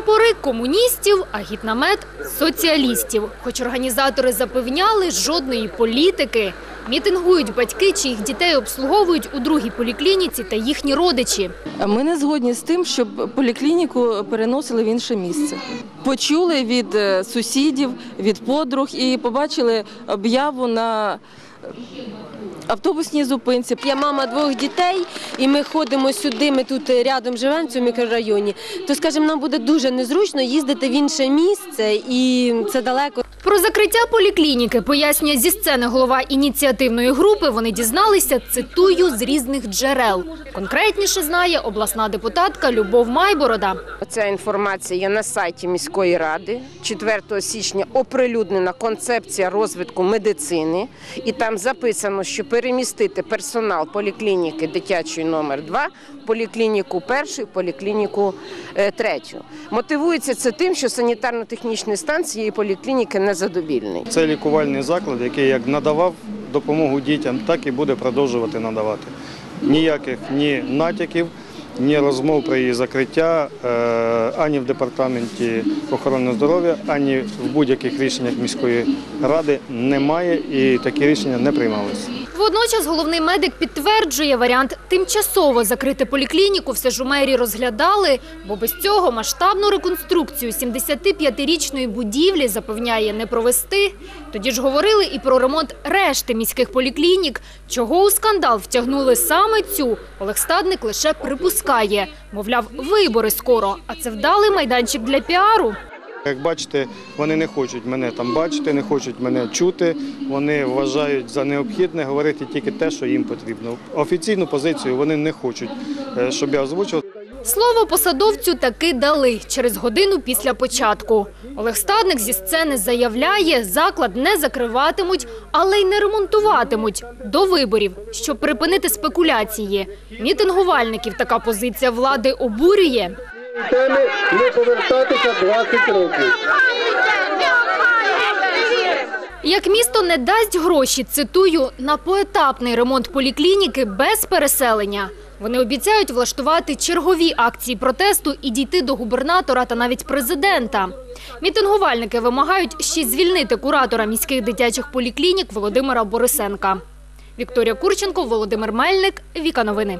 прапори комуністів, а гіднамет соціалістів. Хоч організатори запевняли, жодної політики. Мітингують батьки, чиїх дітей обслуговують у другій поліклініці та їхні родичі. Ми не згодні з тим, щоб поліклініку переносили в інше місце. Почули від е, сусідів, від подруг і побачили об'яву на автобусній зупинці. Я мама двох дітей, і ми ходимо сюди. Ми тут рядом живемо в цьому мікрорайоні. То скажімо, нам буде дуже незручно їздити в інше місце, і це далеко. Про закриття поліклініки пояснює зі сцени голова ініціативної групи. Вони дізналися, цитую, з різних джерел. Конкретніше знає обласна депутатка Любов Майборода. Ця інформація є на сайті міської ради. 4 січня оприлюднена концепція розвитку медицини, і там записано, що перемістити персонал поліклініки дитячої номер 2 в поліклініку першу, в поліклініку е, третю. Мотивується це тим, що санітарно-технічний стан цієї поліклініки незадовільний. Це лікувальний заклад, який як надавав допомогу дітям, так і буде продовжувати надавати. Ніяких ні натяків, ні розмов про її закриття е, ані в департаменті охорони здоров'я, ані в будь-яких рішеннях міської ради немає і такі рішення не приймалися. Водночас головний медик підтверджує варіант тимчасово закрити поліклініку. У мерії розглядали, бо без цього масштабну реконструкцію 75-річної будівлі запевняє не провести. Тоді ж говорили і про ремонт решти міських поліклінік. Чого у скандал втягнули саме цю? Олег Стадник лише припускає. Мовляв, вибори скоро, а це вдалий майданчик для піару. Як бачите, вони не хочуть мене там бачити, не хочуть мене чути. Вони вважають за необхідне говорити тільки те, що їм потрібно. Офіційну позицію вони не хочуть, е, щоб я озвучив. Слово посадовцю таки дали через годину після початку. Олег Стадник зі сцени заявляє, заклад не закриватимуть, але й не ремонтуватимуть до виборів, щоб припинити спекуляції. Мітингувальників така позиція влади обурює. Теми не повертатися 20 років. Як місто не дасть гроші, цитую, на поетапний ремонт поліклініки без переселення. Вони обіцяють влаштувати чергові акції протесту і дійти до губернатора та навіть президента. Мітингувальники вимагають ще звільнити куратора міських дитячих поліклінік Володимира Борисенка. Вікторія Курченко, Володимир Мельник, Віка Новини.